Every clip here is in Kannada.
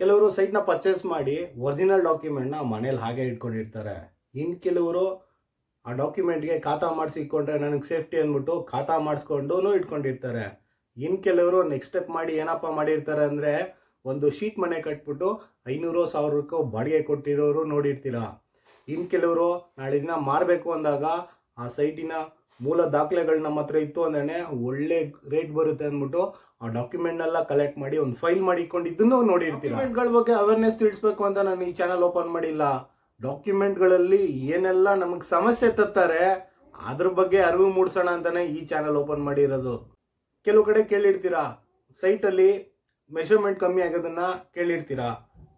ಕೆಲವರು ಸೈಟ್ನ ಪರ್ಚೇಸ್ ಮಾಡಿ ಒರಿಜಿನಲ್ ಡಾಕ್ಯುಮೆಂಟ್ನ ಮನೇಲಿ ಹಾಗೆ ಇಟ್ಕೊಂಡಿರ್ತಾರೆ. ಇನ್ನು ಕೆಲವರು ಆ ಡಾಕ್ಯುಮೆಂಟ್ಗೆ ಖಾತಾ ಮಾಡಿಸಿ ಇಟ್ಕೊಂಡ್ರೆ ನನಗೆ ಸೇಫ್ಟಿ ಅಂದ್ಬಿಟ್ಟು ಖಾತಾ ಮಾಡಿಸ್ಕೊಂಡು ಇಟ್ಕೊಂಡಿರ್ತಾರೆ. ಇನ್ನು ಕೆಲವರು ನೆಕ್ಸ್ಟ್ ಸ್ಟೆಪ್ ಮಾಡಿ ಏನಪ್ಪ ಮಾಡಿರ್ತಾರೆ ಅಂದರೆ ಒಂದು ಶೀಟ್ ಮನೆ ಕಟ್ಬಿಟ್ಟು ಐನೂರು ಸಾವಿರಕ್ಕೂ ಬಾಡಿಗೆ ಕೊಟ್ಟಿರೋರು ನೋಡಿರ್ತೀರ. ಇನ್ನು ಕೆಲವರು ನಾಳೆ ದಿನ ಮಾರಬೇಕು ಅಂದಾಗ ಆ ಸೈಟಿನ ಮೂಲ ದಾಖಲೆಗಳು ನಮ್ಮ ಹತ್ರ ಇತ್ತು ಅಂದ್ರೆ ಒಳ್ಳೆ ರೇಟ್ ಬರುತ್ತೆ ಅಂದ್ಬಿಟ್ಟು ಆ ಡಾಕ್ಯುಮೆಂಟ್ನೆಲ್ಲ ಕಲೆಕ್ಟ್ ಮಾಡಿ ಒಂದು ಫೈಲ್ ಮಾಡಿ ಇಟ್ಕೊಂಡು ಇದನ್ನು ಡಾಕ್ಯುಮೆಂಟ್ ಬಗ್ಗೆ ಅವೇರ್ನೆಸ್ ತಿಳಿಸ್ಬೇಕು ಅಂತ ನಾನು ಈ ಚಾನಲ್ ಓಪನ್ ಮಾಡಿಲ್ಲ. ಡಾಕ್ಯುಮೆಂಟ್ಗಳಲ್ಲಿ ಏನೆಲ್ಲ ನಮಗೆ ಸಮಸ್ಯೆ ತತ್ತಾರೆ ಅದ್ರ ಬಗ್ಗೆ ಅರಿವು ಮೂಡಿಸೋಣ ಅಂತಾನೆ ಈ ಚಾನಲ್ ಓಪನ್ ಮಾಡಿರೋದು. ಕೆಲವು ಕಡೆ ಕೇಳಿರ್ತೀರಾ? ಸೈಟಲ್ಲಿ ಮೆಷರ್ಮೆಂಟ್ ಕಮ್ಮಿ ಆಗೋದನ್ನ ಕೇಳಿರ್ತೀರಾ?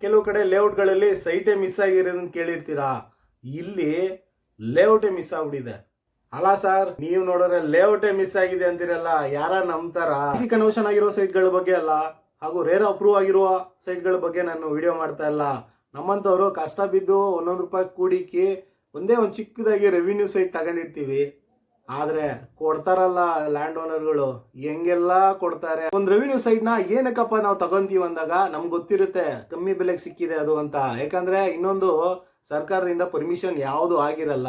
ಕೆಲವು ಕಡೆ ಲೇಔಟ್ಗಳಲ್ಲಿ ಸೈಟೇ ಮಿಸ್ ಆಗಿರೋದನ್ನ ಕೇಳಿರ್ತೀರಾ? ಇಲ್ಲಿ ಲೇಔಟೇ ಮಿಸ್ ಆಗ್ಬಿಟ್ಟಿದೆ. ಅಲ್ಲ ಸರ್, ನೀವು ನೋಡಿದ್ರೆ ಲೇಔಟೇ ಮಿಸ್ ಆಗಿದೆ ಅಂತಿರಲ್ಲ, ಯಾರ ನಂಬ್ತಾರ? ಕನ್ವರ್ಷನ್ ಆಗಿರೋ ಸೈಟ್ಗಳ ಬಗ್ಗೆ ಅಲ್ಲ, ಹಾಗೂ ರೇರ್ ಅಪ್ರೂವ್ ಆಗಿರುವ ಸೈಟ್ಗಳ ಬಗ್ಗೆ ನಾನು ವಿಡಿಯೋ ಮಾಡ್ತಾ ಇಲ್ಲ. ನಮ್ಮಂಥವ್ರು ಕಷ್ಟ ಬಿದ್ದು ಒಂದೊಂದು ರೂಪಾಯಿ ಕೂಡಿಕ್ಕಿ ಒಂದೇ ಒಂದು ಚಿಕ್ಕದಾಗಿ ರೆವಿನ್ಯೂ ಸೈಟ್ ತಗೊಂಡಿರ್ತೀವಿ. ಆದ್ರೆ ಕೊಡ್ತಾರಲ್ಲ ಲ್ಯಾಂಡ್ ಓನರ್ಗಳು ಹೆಂಗೆಲ್ಲ ಕೊಡ್ತಾರೆ? ಒಂದು ರೆವಿನ್ಯೂ ಸೈಟ್ನ ಏನಕ್ಕಪ್ಪ ನಾವು ತಗೊಂತೀವಿ ಅಂದಾಗ ನಮ್ಗೆ ಗೊತ್ತಿರುತ್ತೆ, ಕಮ್ಮಿ ಬೆಲೆಗೆ ಸಿಕ್ಕಿದೆ ಅದು ಅಂತ. ಯಾಕಂದ್ರೆ ಇನ್ನೊಂದು ಸರ್ಕಾರದಿಂದ ಪರ್ಮಿಷನ್ ಯಾವುದು ಆಗಿರಲ್ಲ.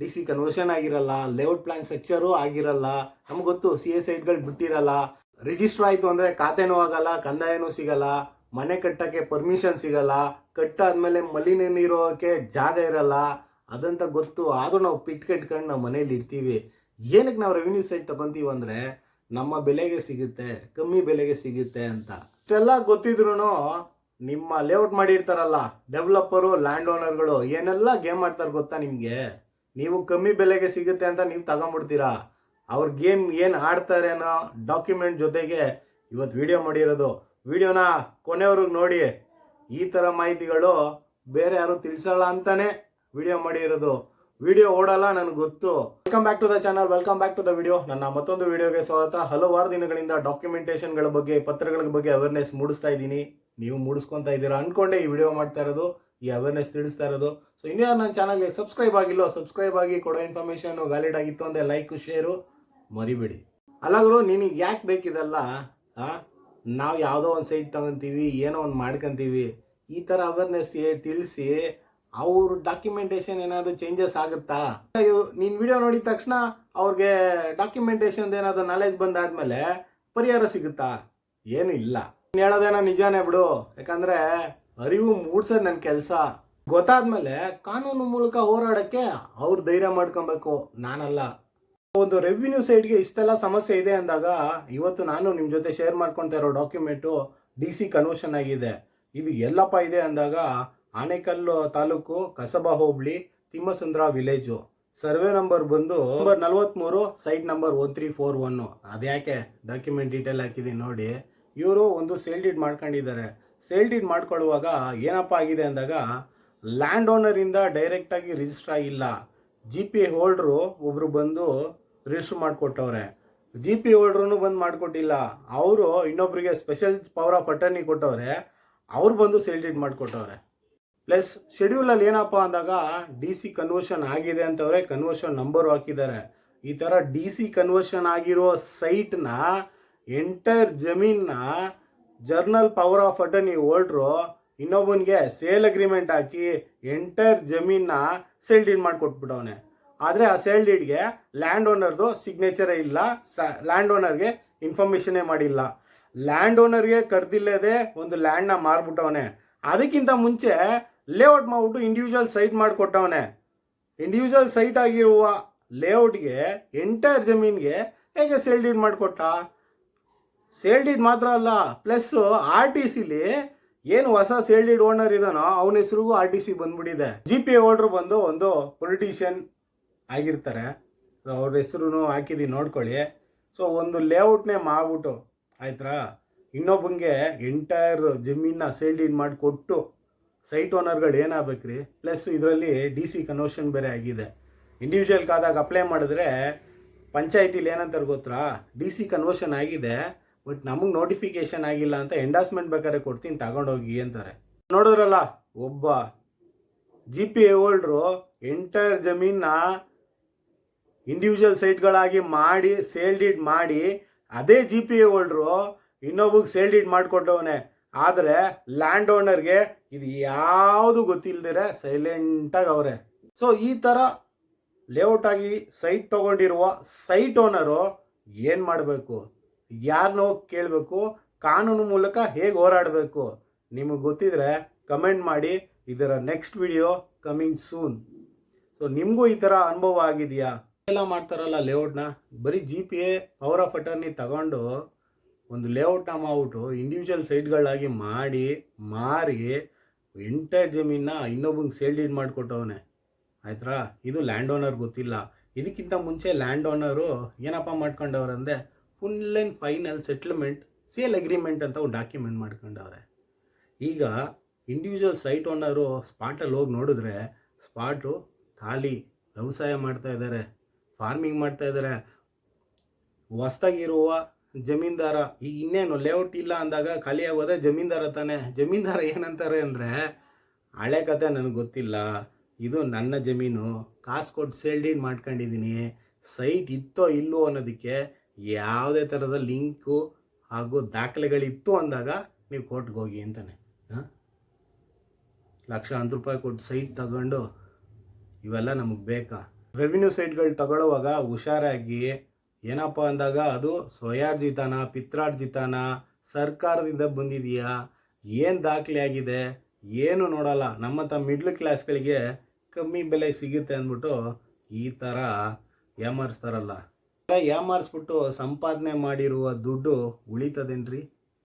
ಡಿ ಸಿ ಕನ್ವರ್ಷನ್ ಆಗಿರಲ್ಲ ಲೇಔಟ್ ಪ್ಲಾನ್ ಸ್ಟ್ರಕ್ಚರು ಆಗಿರಲ್ಲ, ನಮ್ಗೆ ಗೊತ್ತು ಸಿ ಎ ಸೈಟ್ಗಳು ಬಿಟ್ಟಿರಲ್ಲ. ರಿಜಿಸ್ಟರ್ ಆಯಿತು ಅಂದರೆ ಖಾತೆನೂ ಆಗಲ್ಲ, ಕಂದಾಯನೂ ಸಿಗಲ್ಲ, ಮನೆ ಕಟ್ಟಕ್ಕೆ ಪರ್ಮಿಷನ್ ಸಿಗಲ್ಲ, ಕಟ್ಟಾದ್ಮೇಲೆ ಮಲಿನ ನೀರೋಕ್ಕೆ ಜಾಗ ಇರಲ್ಲ, ಅದಂತ ಗೊತ್ತು. ಆದರೂ ನಾವು ಪಿಟ್ ಕಟ್ಕೊಂಡು ನಾವು ಮನೇಲಿ ಇರ್ತೀವಿ. ಏನಕ್ಕೆ ನಾವು ರೆವಿನ್ಯೂ ಸೈಟ್ ತಗೊಂತೀವಿ ಅಂದರೆ ನಮ್ಮ ಬೆಲೆಗೆ ಸಿಗುತ್ತೆ, ಕಮ್ಮಿ ಬೆಲೆಗೆ ಸಿಗುತ್ತೆ ಅಂತ. ಇಷ್ಟೆಲ್ಲ ಗೊತ್ತಿದ್ರು ನಿಮ್ಮ ಲೇಔಟ್ ಮಾಡಿರ್ತಾರಲ್ಲ ಡೆವಲಪರು ಲ್ಯಾಂಡ್ ಓನರ್ಗಳು ಏನೆಲ್ಲ ಗೇಮ್ ಆಡ್ತಾರೆ ಗೊತ್ತಾ ನಿಮಗೆ? ನೀವು ಕಮ್ಮಿ ಬೆಲೆಗೆ ಸಿಗುತ್ತೆ ಅಂತ ನೀವು ತಗೊಂಬಿಡ್ತೀರಾ? ಅವ್ರ ಗೇಮ್ ಏನು ಆಡ್ತಾರೆ ಅನ್ನೋ ಡಾಕ್ಯುಮೆಂಟ್ ಜೊತೆಗೆ ಇವತ್ತು ವಿಡಿಯೋ ಮಾಡಿರೋದು. ವಿಡಿಯೋನ ಕೊನೆಯವ್ರಿಗೆ ನೋಡಿ. ಈ ಥರ ಮಾಹಿತಿಗಳು ಬೇರೆ ಯಾರು ತಿಳಿಸಲ್ಲ ಅಂತಾನೆ ವಿಡಿಯೋ ಮಾಡಿರೋದು. ವಿಡಿಯೋ ಓಡಲ್ಲ ನನಗೆ ಗೊತ್ತು. Welcome back to the channel welcome back to the video ನನ್ನ ಮತ್ತೊಂದು ವಿಡಿಯೋಗೆ ಸ್ವಾಗತ. ಹಲವಾರು ದಿನಗಳಿಂದ ಡಾಕ್ಯುಮೆಂಟೇಷನ್ಗಳ ಬಗ್ಗೆ, ಪತ್ರಗಳ ಬಗ್ಗೆ ಅವೇರ್ನೆಸ್ ಮೂಡಿಸ್ತಾ ಇದ್ದೀನಿ. ನೀವು ಮೂಡಿಸ್ಕೊತಾ ಇದ್ದೀರಾ ಅನ್ಕೊಂಡೆ ಈ ವಿಡಿಯೋ ಮಾಡ್ತಾ ಇರೋದು. ಈ ಅವೇರ್ನೆಸ್ ತಿಳಿಸ್ತಾ ಇರೋದು. ಸೊ ಇನ್ಯಾರು ನನ್ನ ಚಾನಲ್ಗೆ ಸಬ್ಸ್ಕ್ರೈಬ್ ಆಗಿಲ್ಲೋ ಸಬ್ಸ್ಕ್ರೈಬ್ ಆಗಿ ಕೊಡೋ ಇನ್ಫಾರ್ಮೇಷನ್ ವ್ಯಾಲಿಡ್ ಆಗಿತ್ತು ಅಂದರೆ ಲೈಕ್ ಶೇರು ಮರಿಬೇಡಿ. ಅಲ್ಲಾಗ್ರು ನಿನಗೆ ಯಾಕೆ ಬೇಕಿದಲ್ಲ ನಾವು ಯಾವುದೋ ಒಂದು ಸೈಟ್ ತಗೊತೀವಿ, ಏನೋ ಒಂದು ಮಾಡ್ಕೊತೀವಿ, ಈ ಥರ ಅವೇರ್ನೆಸ್ ತಿಳಿಸಿ ಅವ್ರ ಡಾಕ್ಯುಮೆಂಟೇಶನ್ ಏನಾದರೂ ಚೇಂಜಸ್ ಆಗುತ್ತಾ? ನೀನು ವಿಡಿಯೋ ನೋಡಿದ ತಕ್ಷಣ ಅವ್ರಿಗೆ ಡಾಕ್ಯುಮೆಂಟೇಶನ್ ಏನಾದರೂ ನಾಲೆಜ್ ಬಂದಾದಮೇಲೆ ಪರಿಹಾರ ಸಿಗುತ್ತಾ? ಏನು ಇಲ್ಲ. ನೀನು ಹೇಳೋದೇನೋ ನಿಜಾನೇ ಬಿಡು. ಯಾಕಂದ್ರೆ ಅರಿವು ಮೂಡ್ಸೋದು ನನ್ನ ಕೆಲಸ. ಗೊತ್ತಾದ್ಮೇಲೆ ಕಾನೂನು ಮೂಲಕ ಹೋರಾಡಕ್ಕೆ ಅವ್ರು ಧೈರ್ಯ ಮಾಡ್ಕೊಬೇಕು. ನಾನಲ್ಲ. ಒಂದು ರೆವಿನ್ಯೂ ಸೈಡ್ಗೆ ಇಷ್ಟೆಲ್ಲ ಸಮಸ್ಯೆ ಇದೆ ಅಂದಾಗ ಇವತ್ತು ನಾನು ನಿಮ್ಮ ಜೊತೆ ಶೇರ್ ಮಾಡ್ಕೊತಾ ಇರೋ ಡಾಕ್ಯುಮೆಂಟು ಡಿ ಸಿ ಕನ್ವರ್ಷನ್ ಆಗಿದೆ. ಇದು ಎಲ್ಲಪ್ಪ ಇದೆ ಅಂದಾಗ Anekal taluk Kasaba hobli Thimmasandra village survey number ಬಂದು number ನಲ್ವತ್ಮೂರು site number one three, four one ಅದ್ಯಾಕೆ ಡಾಕ್ಯುಮೆಂಟ್ ಡೀಟೇಲ್ ಹಾಕಿದ್ದೀನಿ ನೋಡಿ. ಇವರು ಒಂದು ಸೇಲ್ ಡೀಡ್ ಮಾಡ್ಕೊಂಡಿದ್ದಾರೆ. ಸೇಲ್ ಡೀಡ್ ಮಾಡ್ಕೊಳ್ಳುವಾಗ ಏನಪ್ಪ ಆಗಿದೆ ಅಂದಾಗ ಲ್ಯಾಂಡ್ ಓನರಿಂದ ಡೈರೆಕ್ಟಾಗಿ ರಿಜಿಸ್ಟರ್ ಆಗಿಲ್ಲ. ಜಿ ಪಿ ಹೋಲ್ಡ್ರು ಒಬ್ಬರು ಬಂದು ರಿಜಿಸ್ಟರ್ ಮಾಡಿಕೊಟ್ಟವ್ರೆ. ಜಿ ಪಿ ಹೋಲ್ಡ್ರೂ ಬಂದು ಮಾಡಿಕೊಟ್ಟಿಲ್ಲ. ಅವರು ಇನ್ನೊಬ್ಬರಿಗೆ ಸ್ಪೆಷಲ್ ಪವರ್ ಆಫ್ ಅಟರ್ನಿ ಕೊಟ್ಟವ್ರೆ. ಅವ್ರು ಬಂದು ಸೇಲ್ ಡೀಡ್ ಮಾಡಿಕೊಟ್ಟವ್ರೆ. ಪ್ಲಸ್ ಶೆಡ್ಯೂಲಲ್ಲಿ ಏನಪ್ಪ ಅಂದಾಗ ಡಿ ಸಿ ಕನ್ವರ್ಷನ್ ಆಗಿದೆ ಅಂತವ್ರೆ ಕನ್ವರ್ಷನ್ ನಂಬರು ಹಾಕಿದ್ದಾರೆ. ಈ ಥರ ಡಿ ಸಿ ಕನ್ವರ್ಷನ್ ಆಗಿರೋ ಸೈಟ್ನ entire ಜಮೀನ್ನ general power of attorney holder ಇನ್ನೊಬ್ಬನಿಗೆ ಸೇಲ್ ಅಗ್ರಿಮೆಂಟ್ ಹಾಕಿ ಎಂಟೈರ್ ಜಮೀನ್ನ ಸೇಲ್ ಡೀಡ್ ಮಾಡಿಕೊಟ್ಬಿಟ್ಟವನೆ. ಆದರೆ ಆ ಸೇಲ್ ಡೀಡ್ಗೆ ಲ್ಯಾಂಡ್ ಓನರ್ದು ಸಿಗ್ನೇಚರೇ ಇಲ್ಲ, ಸ ಲ್ಯಾಂಡ್ ಓನರ್ಗೆ ಇನ್ಫಾರ್ಮೇಷನೇ ಮಾಡಿಲ್ಲ. ಲ್ಯಾಂಡ್ ಓನರ್ಗೆ ಕರೆದಿಲ್ಲದೆ ಒಂದು ಲ್ಯಾಂಡ್ನ ಮಾರ್ಬಿಟ್ಟವನೆ. ಅದಕ್ಕಿಂತ ಮುಂಚೆ ಲೇಔಟ್ ಮಾಡಿಬಿಟ್ಟು ಇಂಡಿವಿಜುವಲ್ ಸೈಟ್ ಮಾಡಿಕೊಟ್ಟವನೆ. ಇಂಡಿವಿಜುವಲ್ ಸೈಟ್ ಆಗಿರುವ ಲೇಔಟ್ಗೆ ಎಂಟೈರ್ ಜಮೀನ್ಗೆ ಹೇಗೆ ಸೇಲ್ ಡೀಡ್ ಮಾಡಿಕೊಟ್ಟ? ಸೇಲ್ ಡೀಡ್ ಮಾತ್ರ ಅಲ್ಲ ಪ್ಲಸ್ ಆರ್ ಟಿ ಸಿಲಿ ಏನು ಹೊಸ ಸೇಲ್ಡಿಡ್ ಓನರ್ ಇದಾನೋ ಅವನ ಹೆಸರಿಗೂ ಆರ್ ಟಿ ಸಿ ಬಂದ್ಬಿಟ್ಟಿದೆ. ಜಿ ಪಿ ಓಡ್ರ್ ಬಂದು ಒಂದು ಪೊಲಿಟಿಷಿಯನ್ ಆಗಿರ್ತಾರೆ. ಸೊ ಅವ್ರ ಹೆಸರು ಹಾಕಿದ್ದೀನಿ ನೋಡ್ಕೊಳ್ಳಿ. ಸೊ ಒಂದು ಲೇಔಟ್ನೇ ಮಾಡ್ಬಿಟ್ಟು ಆಯ್ತಾ ಇನ್ನೊಬ್ಬಂಗೆ ಎಂಟೈರ್ ಜಮೀನ ಸೇಲ್ಡಿಡ್ ಮಾಡಿ ಕೊಟ್ಟು ಸೈಟ್ ಓನರ್ಗಳು ಏನಾಗಬೇಕ್ರಿ? ಪ್ಲಸ್ ಇದರಲ್ಲಿ ಡಿ ಸಿ ಕನ್ವರ್ಷನ್ ಬೇರೆ ಆಗಿದೆ. ಇಂಡಿವಿಜುವಲ್ ಕಾದಾಗ ಅಪ್ಲೈ ಮಾಡಿದ್ರೆ, ಪಂಚಾಯತಿಲಿ ಏನಂತಾರೆ ಗೊತ್ತಾ? ಡಿ ಸಿ ಕನ್ವರ್ಷನ್ ಆಗಿದೆ. ಬಟ್ ನಮಗೆ ನೋಟಿಫಿಕೇಶನ್ ಆಗಿಲ್ಲ ಅಂತ ಎಂಡಾಸ್ಮೆಂಟ್ ಬೇಕಾದ್ರೆ ಕೊಡ್ತೀನಿ, ತಗೊಂಡೋಗಿ ಅಂತಾರೆ. ನೋಡಿದ್ರಲ್ಲ, ಒಬ್ಬ G P A holder entire ಜಮೀನ ಇಂಡಿವಿಜುವಲ್ ಸೈಟ್ಗಳಾಗಿ ಮಾಡಿ ಸೇಲ್ ಡೀಡ್ ಮಾಡಿ, ಅದೇ ಜಿ ಪಿ ಎ ಹೋಲ್ಡ್ರು ಇನ್ನೊಬ್ಬಗೆ ಸೇಲ್ ಡೀಡ್ ಮಾಡಿಕೊಟ್ಟವನೇ ಆದರೆ ಲ್ಯಾಂಡ್ ಓನರ್ಗೆ ಇದು ಯಾವುದು ಗೊತ್ತಿಲ್ದಿರೆ ಸೈಲೆಂಟಾಗಿ ಅವರೇ. ಸೊ ಈ ಥರ ಲೇಔಟ್ ಆಗಿ ಸೈಟ್ ತೊಗೊಂಡಿರುವ ಸೈಟ್ ಓನರು ಏನು ಮಾಡಬೇಕು? ಯಾರನ್ನೋ ಕೇಳಬೇಕು, ಕಾನೂನು ಮೂಲಕ ಹೇಗೆ ಹೋರಾಡಬೇಕು ನಿಮಗೆ ಗೊತ್ತಿದ್ರೆ ಕಮೆಂಟ್ ಮಾಡಿ. ಇದರ next video coming soon. So, ನಿಮಗೂ ಈ ಥರ ಅನುಭವ ಆಗಿದೆಯಾ? ಎಲ್ಲ ಮಾಡ್ತಾರಲ್ಲ ಲೇಔಟ್ನ? ಬರೀ G P A power of attorney ತಗೊಂಡು ಒಂದು ಲೇಔಟ್ನ ಮಾಡ್ಬಿಟ್ಟು ಇಂಡಿವಿಜುವಲ್ ಸೈಟ್ಗಳಾಗಿ ಮಾಡಿ, ಮಾರಿ ಎಂಟೈರ್ ಜಮೀನ ಇನ್ನೊಬ್ಬಂಗೆ ಸೇಲ್ ಡೀಡ್ ಮಾಡಿಕೊಟ್ಟವನೆ. ಆಯ್ತಾ ಇದು ಲ್ಯಾಂಡ್ ಓನರ್ ಗೊತ್ತಿಲ್ಲ. ಇದಕ್ಕಿಂತ ಮುಂಚೆ ಲ್ಯಾಂಡ್ ಓನರು ಏನಪ್ಪ ಮಾಡ್ಕೊಂಡವ್ರಂದೆ full and final settlement sale agreement ಅಂತ ಒಂದು ಡಾಕ್ಯುಮೆಂಟ್ ಮಾಡ್ಕೊಂಡವ್ರೆ. ಈಗ ಇಂಡಿವಿಜುವಲ್ ಸೈಟ್ ಓನರು ಸ್ಪಾಟಲ್ಲಿ ಹೋಗಿ ನೋಡಿದ್ರೆ ಸ್ಪಾಟು ಖಾಲಿ ವ್ಯವಸಾಯ ಮಾಡ್ತಾ ಇದ್ದಾರೆ ಫಾರ್ಮಿಂಗ್ ಮಾಡ್ತಾ ಇದ್ದಾರೆ ಹೊಸ್ದಾಗಿರುವ ಜಮೀನ್ದಾರ, ಈಗ ಇನ್ನೇನು ಲೇಔಟ್ ಇಲ್ಲ ಅಂದಾಗ ಖಾಲಿ ಆಗೋದೇ ಜಮೀನ್ದಾರ ತಾನೆ. ಜಮೀನ್ದಾರ ಏನಂತಾರೆ ಅಂದರೆ, ಹಳೆ ಕತೆ ನನಗೆ ಗೊತ್ತಿಲ್ಲ, ಇದು ನನ್ನ ಜಮೀನು, ಕಾಸು ಕೊಟ್ಟು ಸೇಲ್ ಡೀಡ್ ಮಾಡ್ಕೊಂಡಿದ್ದೀನಿ ಸೈಟ್ ಇತ್ತೋ ಇಲ್ಲವೋ ಅನ್ನೋದಕ್ಕೆ ಯಾವುದೇ ಥರದ ಲಿಂಕು ಹಾಗೂ ದಾಖಲೆಗಳಿತ್ತು ಅಂದಾಗ ನೀವು ಕೋರ್ಟ್ಗೆ ಹೋಗಿ ಅಂತಾನೆ, ಹಾಂ? ಲಕ್ಷಾಂತರ ರೂಪಾಯಿ ಕೊಟ್ಟು ಸೈಟ್ ತಗೊಂಡು ಇವೆಲ್ಲ ನಮಗೆ ಬೇಕಾ? ರೆವಿನ್ಯೂ ಸೈಟ್ಗಳು ತಗೊಳ್ಳುವಾಗ ಹುಷಾರಾಗಿ ಏನಪ್ಪ ಅಂದಾಗ ಅದು ಸ್ವಯಾರ್ಜಿತಾನ ಪಿತ್ರಾರ್ಜಿತಾನ, ಸರ್ಕಾರದಿಂದ ಬಂದಿದೆಯಾ? ಏನು ದಾಖಲೆ ಆಗಿದೆ ಏನು ನೋಡಲ್ಲ? ನಮ್ಮಂಥ ಮಿಡ್ಲ್ ಕ್ಲಾಸ್ಗಳಿಗೆ ಕಮ್ಮಿ ಬೆಲೆ ಸಿಗುತ್ತೆ ಅಂದ್ಬಿಟ್ಟು ಈ ಥರ ಯಾಮಾರಿಸ್ತಾರಲ್ಲ. ಯಾಮಾರಿಸ್ಬಿಟ್ಟು ಸಂಪಾದನೆ ಮಾಡಿರುವ ದುಡ್ಡು ಉಳಿತದೇನ್ರಿ?